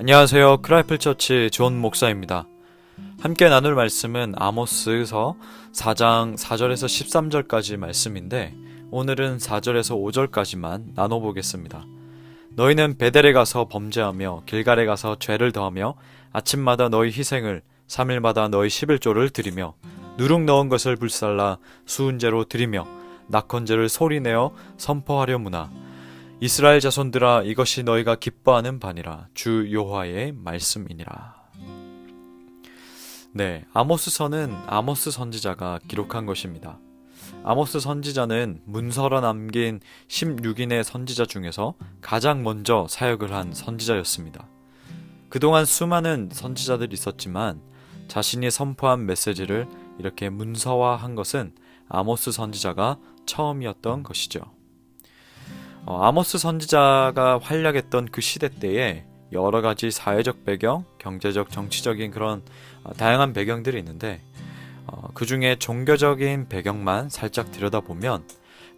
안녕하세요. 크라이플 처치 존 목사입니다. 함께 나눌 말씀은 아모스서 4장 4절에서 13절까지 말씀인데 오늘은 4절에서 5절까지만 나눠보겠습니다. 너희는 베델에 가서 범죄하며 길갈에 가서 죄를 더하며 아침마다 너희 희생을 3일마다 너희 11조를 드리며 누룩 넣은 것을 불살라 수은제로 드리며 낙헌제를 소리내어 선포하려무나 이스라엘 자손들아 이것이 너희가 기뻐하는 바니라 주 여호와의 말씀이니라. 네, 아모스서는 아모스 선지자가 기록한 것입니다. 아모스 선지자는 문서로 남긴 16인의 선지자 중에서 가장 먼저 사역을 한 선지자였습니다. 그동안 수많은 선지자들이 있었지만 자신이 선포한 메시지를 이렇게 문서화한 것은 아모스 선지자가 처음이었던 것이죠. 어, 아모스 선지자가 활약했던 그 시대 때에 여러 가지 사회적 배경, 경제적, 정치적인 그런 어, 다양한 배경들이 있는데 어, 그 중에 종교적인 배경만 살짝 들여다보면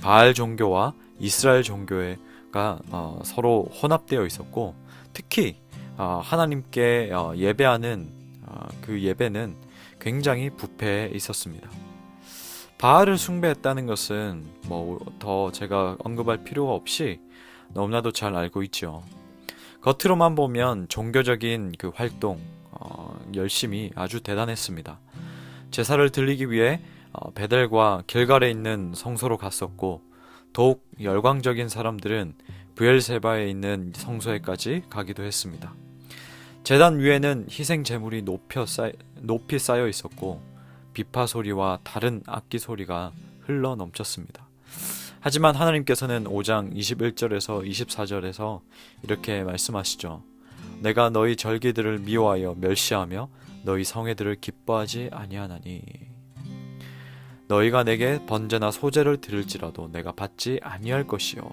바알 종교와 이스라엘 종교가 어, 서로 혼합되어 있었고 특히 어, 하나님께 어, 예배하는 어, 그 예배는 굉장히 부패해 있었습니다. 바알을 숭배했다는 것은 뭐 더 제가 언급할 필요가 없이 너무나도 잘 알고 있죠. 겉으로만 보면 종교적인 그 활동 어, 열심히 아주 대단했습니다. 제사를 드리기 위해 어, 베델과 길갈에 있는 성소로 갔었고 더욱 열광적인 사람들은 브엘세바에 있는 성소에까지 가기도 했습니다. 제단 위에는 희생 제물이 높여 쌓, 높이 쌓여 있었고 비파 소리와 다른 악기 소리가 흘러 넘쳤습니다. 하지만 하나님께서는 5장 21절에서 24절에서 이렇게 말씀하시죠. 내가 너희 절기들을 미워하여 멸시하며 너희 성회들을 기뻐하지 아니하나니 너희가 내게 번제나 소제를 드릴지라도 내가 받지 아니할 것이요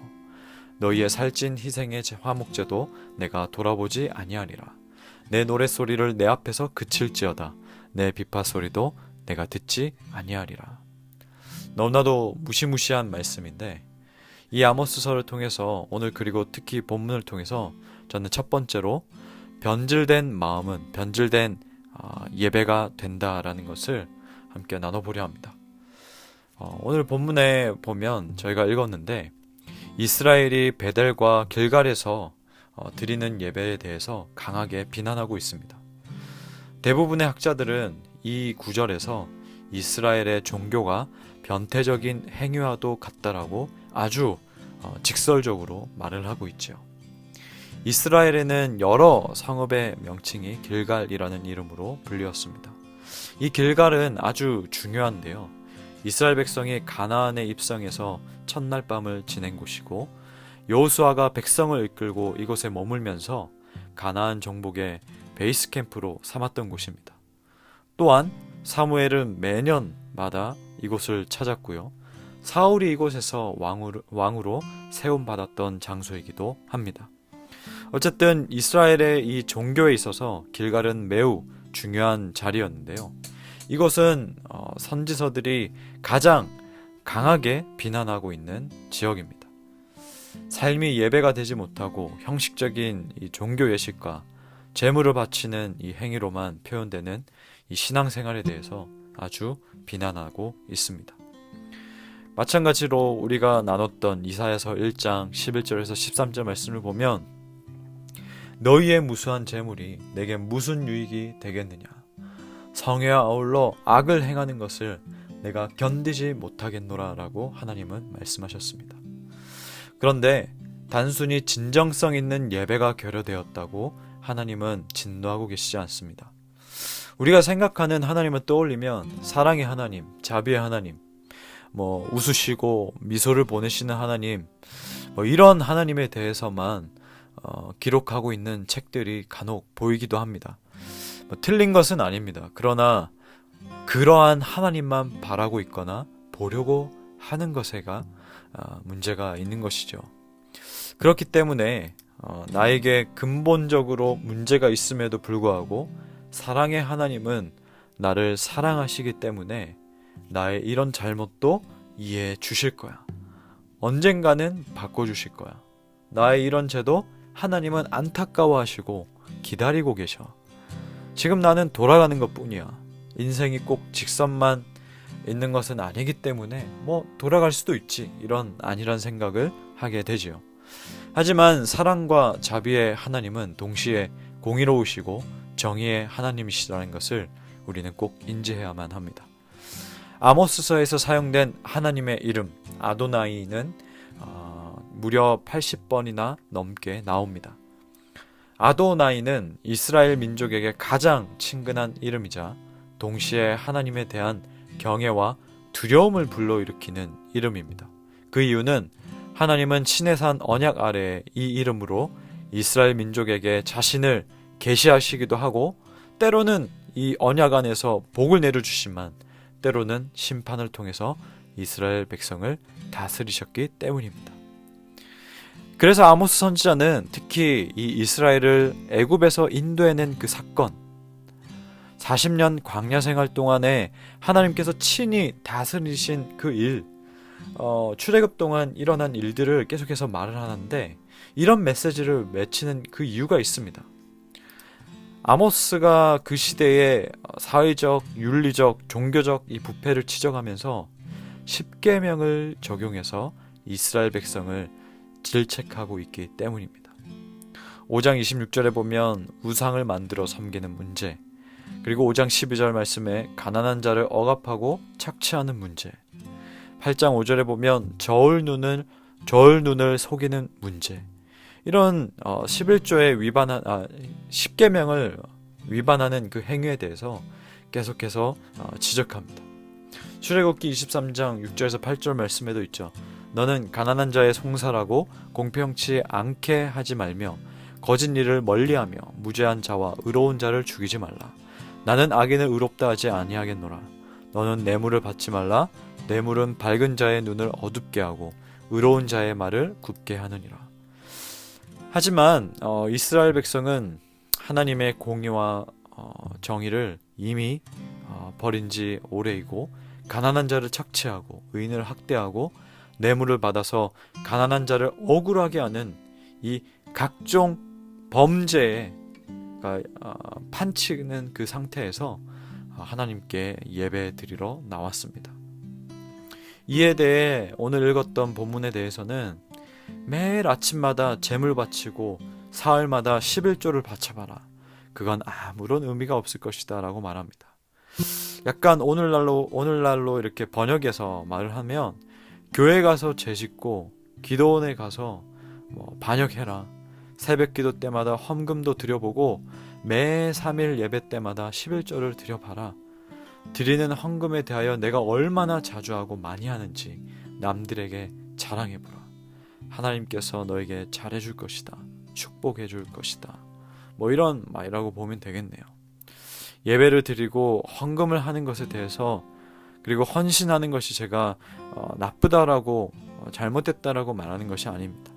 너희의 살찐 희생의 화목제도 내가 돌아보지 아니하리라 내 노랫소리를 내 앞에서 그칠지어다 내 비파 소리도 내가 듣지 아니하리라 너무나도 무시무시한 말씀인데 이 아모스서를 통해서 오늘 그리고 특히 본문을 통해서 저는 첫 번째로 변질된 마음은 변질된 어, 예배가 된다라는 것을 함께 나눠보려 합니다. 어, 오늘 본문에 보면 저희가 읽었는데 이스라엘이 베델과 길갈에서 어, 드리는 예배에 대해서 강하게 비난하고 있습니다. 대부분의 학자들은 이 구절에서 이스라엘의 종교가 변태적인 행위와도 같다라고 아주 어, 직설적으로 말을 하고 있죠. 이스라엘에는 여러 성읍의 명칭이 길갈이라는 이름으로 불리었습니다. 이 길갈은 아주 중요한데요. 이스라엘 백성이 가나안에 입성해서 첫날 밤을 지낸 곳이고 여호수아가 백성을 이끌고 이곳에 머물면서 가나안 정복의 베이스 캠프로 삼았던 곳입니다. 또한 사무엘은 매년마다 이곳을 찾았고요. 사울이 이곳에서 왕으로, 왕으로 세움받았던 장소이기도 합니다. 어쨌든 이스라엘의 이 종교에 있어서 길갈은 매우 중요한 자리였는데요. 이곳은 어, 선지서들이 가장 강하게 비난하고 있는 지역입니다. 삶이 예배가 되지 못하고 형식적인 이 종교 예식과 재물을 바치는 이 행위로만 표현되는 이 신앙생활에 대해서 아주 비난하고 있습니다. 마찬가지로 우리가 나눴던 이사야서 1장 11절에서 13절 말씀을 보면 너희의 무수한 재물이 내게 무슨 유익이 되겠느냐 성회와 아울러 악을 행하는 것을 내가 견디지 못하겠노라라고 하나님은 말씀하셨습니다. 그런데 단순히 진정성 있는 예배가 결여되었다고 하나님은 진노하고 계시지 않습니다. 우리가 생각하는 하나님을 떠올리면 사랑의 하나님, 자비의 하나님, 뭐 웃으시고 미소를 보내시는 하나님, 뭐 이런 하나님에 대해서만 어, 기록하고 있는 책들이 간혹 보이기도 합니다. 뭐 틀린 것은 아닙니다. 그러나 그러한 하나님만 바라고 있거나 보려고 하는 것에가 어, 문제가 있는 것이죠. 그렇기 때문에 어, 나에게 근본적으로 문제가 있음에도 불구하고 사랑의 하나님은 나를 사랑하시기 때문에 나의 이런 잘못도 이해해 주실 거야. 언젠가는 바꿔주실 거야. 나의 이런 죄도 하나님은 안타까워하시고 기다리고 계셔. 지금 나는 돌아가는 것 뿐이야. 인생이 꼭 직선만 있는 것은 아니기 때문에 뭐 돌아갈 수도 있지. 이런 아니란 생각을 하게 되지요. 하지만 사랑과 자비의 하나님은 동시에 공의로우시고 정의의 하나님이시라는 것을 우리는 꼭 인지해야만 합니다. 아모스서에서 사용된 하나님의 이름 아도나이는 어, 무려 80번이나 넘게 나옵니다. 아도나이는 이스라엘 민족에게 가장 친근한 이름이자 동시에 하나님에 대한 경애와 두려움을 불러일으키는 이름입니다. 그 이유는 하나님은 신해산 언약 아래에 이 이름으로 이스라엘 민족에게 자신을 계시하시기도 하고 때로는 이 언약 안에서 복을 내려주시만 때로는 심판을 통해서 이스라엘 백성을 다스리셨기 때문입니다. 그래서 아모스 선지자는 특히 이 이스라엘을 애굽에서 인도해낸 그 사건 40년 광야 생활 동안에 하나님께서 친히 다스리신 그 일, 어, 출애굽 동안 일어난 일들을 계속해서 말을 하는데 이런 메시지를 맺히는 그 이유가 있습니다. 아모스가 그 시대에 사회적, 윤리적, 종교적 이 부패를 지적하면서 10계명을 적용해서 이스라엘 백성을 질책하고 있기 때문입니다. 5장 26절에 보면 우상을 만들어 섬기는 문제, 그리고 5장 12절 말씀에 가난한 자를 억압하고 착취하는 문제, 8장 5절에 보면 저울 눈을 저울 눈을 속이는 문제, 이런 어, 11조에 위반한 아, 10계명을 위반하는 그 행위에 대해서 계속해서 어, 지적합니다. 출애굽기 23장 6절에서 8절 말씀에도 있죠. 너는 가난한 자의 송사라고 공평치 않게 하지 말며 거짓 일을 멀리하며 무죄한 자와 의로운 자를 죽이지 말라. 나는 악인을 의롭다 하지 아니하겠노라. 너는 뇌물을 받지 말라. 뇌물은 밝은 자의 눈을 어둡게 하고 의로운 자의 말을 굽게 하느니라. 하지만 어, 이스라엘 백성은 하나님의 공의와 어, 정의를 이미 어, 버린 지 오래이고 가난한 자를 착취하고 의인을 학대하고 뇌물을 받아서 가난한 자를 억울하게 하는 이 각종 범죄에 그러니까, 어, 판치는 그 상태에서 하나님께 예배 드리러 나왔습니다. 이에 대해 오늘 읽었던 본문에 대해서는 매일 아침마다 재물 바치고 사흘마다 11조를 바쳐봐라. 그건 아무런 의미가 없을 것이다 라고 말합니다. 약간 오늘날로 오늘날로 이렇게 번역해서 말을 하면 교회 가서 죄 짓고 기도원에 가서 뭐 반역해라. 새벽 기도 때마다 헌금도 드려보고 매 3일 예배 때마다 11조를 드려봐라. 드리는 헌금에 대하여 내가 얼마나 자주 하고 많이 하는지 남들에게 자랑해보라. 하나님께서 너에게 잘해줄 것이다. 축복해줄 것이다. 뭐 이런 말이라고 보면 되겠네요. 예배를 드리고 헌금을 하는 것에 대해서 그리고 헌신하는 것이 제가 어, 나쁘다라고 어, 잘못됐다라고 말하는 것이 아닙니다.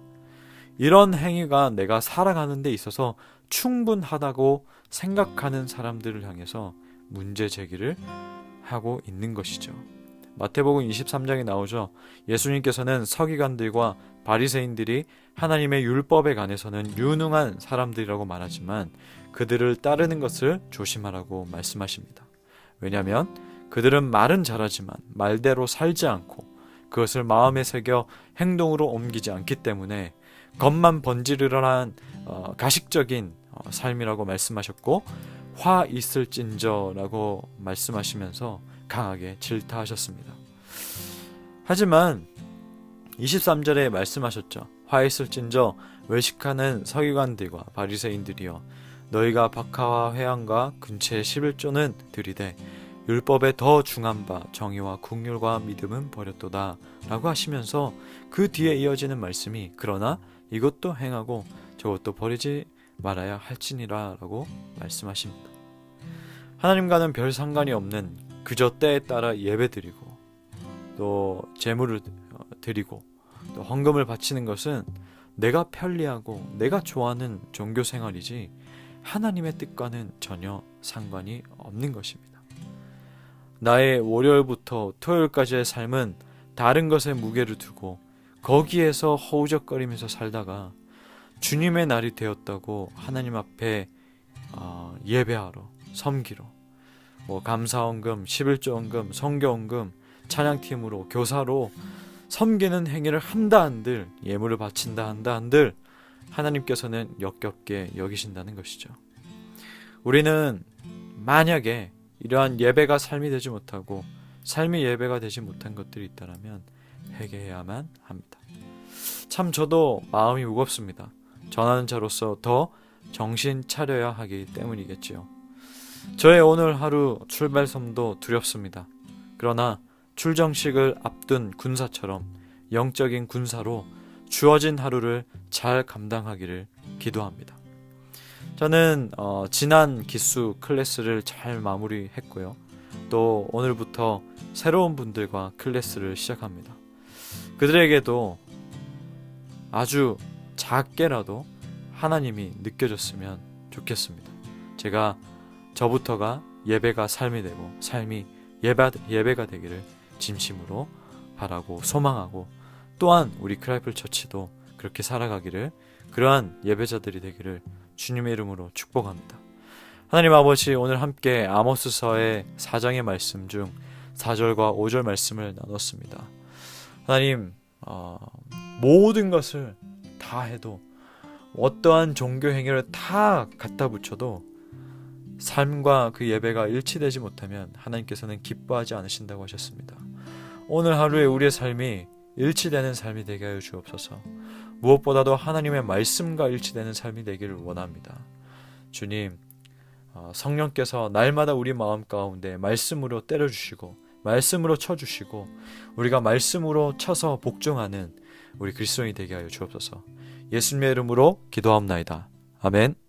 이런 행위가 내가 살아가는 데 있어서 충분하다고 생각하는 사람들을 향해서 문제 제기를 하고 있는 것이죠. 마태복음 23장에 나오죠. 예수님께서는 서기관들과 바리새인들이 하나님의 율법에 관해서는 유능한 사람들이라고 말하지만 그들을 따르는 것을 조심하라고 말씀하십니다. 왜냐하면 그들은 말은 잘하지만 말대로 살지 않고 그것을 마음에 새겨 행동으로 옮기지 않기 때문에 겉만 번지르르한 어, 가식적인 어, 삶이라고 말씀하셨고 화 있을진저라고 말씀하시면서 강하게 질타하셨습니다. 하지만 23절에 말씀하셨죠. 화 있을진저 외식하는 서기관들과 바리새인들이여 너희가 박하와 회양과 근처의 11조는 들이되 율법에 더 중한 바 정의와 국률과 믿음은 버렸도다 라고 하시면서 그 뒤에 이어지는 말씀이 그러나 이것도 행하고 저것도 버리지 말아야 할지니라 라고 말씀하십니다. 하나님과는 별 상관이 없는 그저 때에 따라 예배 드리고 또 재물을 드리고 또 헌금을 바치는 것은 내가 편리하고 내가 좋아하는 종교 생활이지 하나님의 뜻과는 전혀 상관이 없는 것입니다. 나의 월요일부터 토요일까지의 삶은 다른 것에 무게를 두고 거기에서 허우적거리면서 살다가 주님의 날이 되었다고 하나님 앞에 어, 예배하러 섬기러 뭐 감사원금, 11조원금, 성교원금, 찬양팀으로 교사로 섬기는 행위를 한다 한들 예물을 바친다 한다 한들 하나님께서는 역겹게 여기신다는 것이죠. 우리는 만약에 이러한 예배가 삶이 되지 못하고 삶이 예배가 되지 못한 것들이 있다면 회개해야만 합니다. 참 저도 마음이 무겁습니다. 전하는 자로서 더 정신 차려야 하기 때문이겠지요. 저의 오늘 하루 출발섬도 두렵습니다. 그러나 출정식을 앞둔 군사처럼 영적인 군사로 주어진 하루를 잘 감당하기를 기도합니다. 저는 어, 지난 기수 클래스를 잘 마무리했고요. 또 오늘부터 새로운 분들과 클래스를 시작합니다. 그들에게도 아주 작게라도 하나님이 느껴졌으면 좋겠습니다. 제가 저부터가 예배가 삶이 되고 삶이 예배, 예배가 되기를 진심으로 바라고 소망하고 또한 우리 크라이플 처치도 그렇게 살아가기를 그러한 예배자들이 되기를 주님의 이름으로 축복합니다. 하나님 아버지 오늘 함께 아모스서의 4장의 말씀 중 4절과 5절 말씀을 나눴습니다. 하나님 어, 모든 것을 다 해도 어떠한 종교 행위를 다 갖다 붙여도 삶과 그 예배가 일치되지 못하면 하나님께서는 기뻐하지 않으신다고 하셨습니다. 오늘 하루에 우리의 삶이 일치되는 삶이 되게 하여 주옵소서. 무엇보다도 하나님의 말씀과 일치되는 삶이 되기를 원합니다. 주님, 어, 성령께서 날마다 우리 마음 가운데 말씀으로 때려주시고, 말씀으로 쳐주시고, 우리가 말씀으로 쳐서 복종하는 우리 그리스도인이 되게 하여 주옵소서. 예수님의 이름으로 기도합나이다. 아멘.